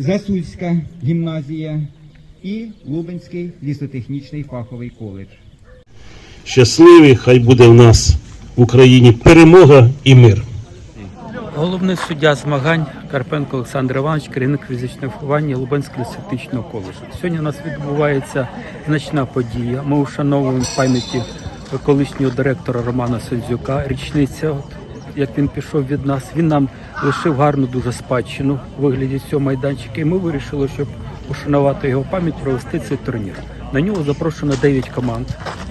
Засульська гімназія і Лубенський лісотехнічний фаховий коледж. щасливі, хай буде в нас в Україні перемога і мир. Головний суддя змагань Карпенко Олександр Іванович, керівник фізичного виховання Лубенського лісотехнічного коледжу. Сьогодні у нас відбувається значна подія. Ми вшановуємо пам'яті колишнього директора Романа Сензюка. Річниця, як він пішов від нас, він нам лишив гарну дуже спадщину у вигляді цього майданчика. І ми вирішили, щоб ушанувати його пам'ять, провести цей турнір. На нього запрошено 9 команд,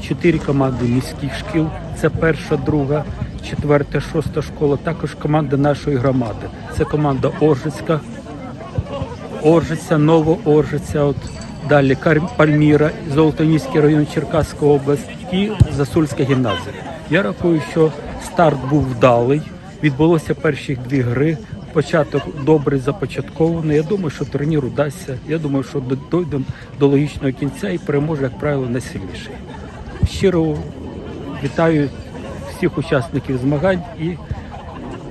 4 команди міських шкіл. Це перша, друга, четверта, шоста школа. Також команда нашої громади. Це команда Оржицька, Оржиця, Новооржиця, от далі Пальміра, Золотоніський район Черкаська область і Засульська гімназія. Я рахую, що старт був вдалий. Відбулося перші дві гри. Початок добре започаткований. Я думаю, що турнір удасться. Я думаю, що до- дойдемо до логічного кінця і переможе, як правило, найсильніший. Щиро вітаю всіх учасників змагань і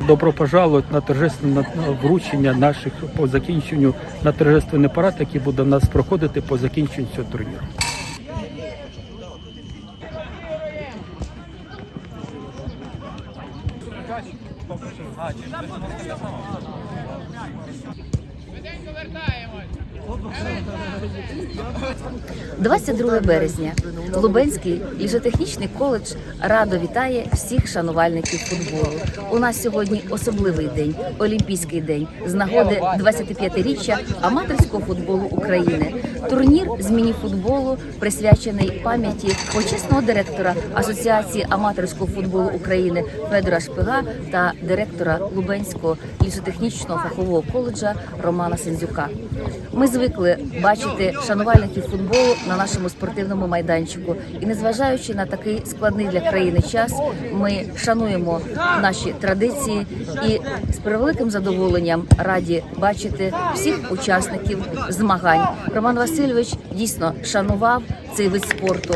добро пожаловать на торжественне вручення наших по закінченню на торжественний парад, який буде в нас проходити по закінченню цього турніру. – 22 березня. Лубенський ліжотехнічний коледж радо вітає всіх шанувальників футболу. У нас сьогодні особливий день, Олімпійський день з нагоди 25-річчя аматорського футболу України. Турнір з міні-футболу присвячений пам'яті почесного директора Асоціації аматорського футболу України Федора Шпига та директора Лубенського лісотехнічного фахового коледжа Романа Сензюка. Ми звикли бачити шанувальників футболу на нашому спортивному майданчику, і незважаючи на такий складний для країни час, ми шануємо наші традиції і з превеликим задоволенням раді бачити всіх учасників змагань. Роман Васильович дійсно шанував цей вид спорту.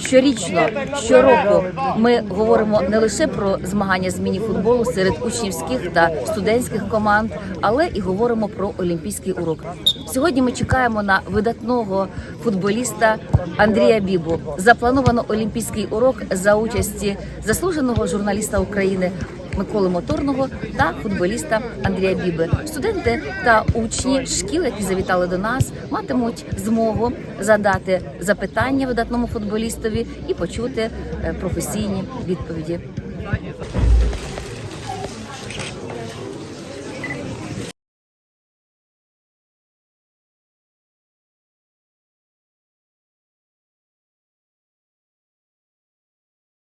Щорічно, щороку ми говоримо не лише про змагання з міні-футболу серед учнівських та студентських команд, але і говоримо про олімпійський урок. Сьогодні ми чекаємо на видатного футболіста Андрія Бібу. Заплановано олімпійський урок за участі заслуженого журналіста України Миколи Моторного та футболіста Андрія Біби. Студенти та учні шкіл, які завітали до нас, матимуть змогу задати запитання видатному футболістові і почути е, професійні відповіді.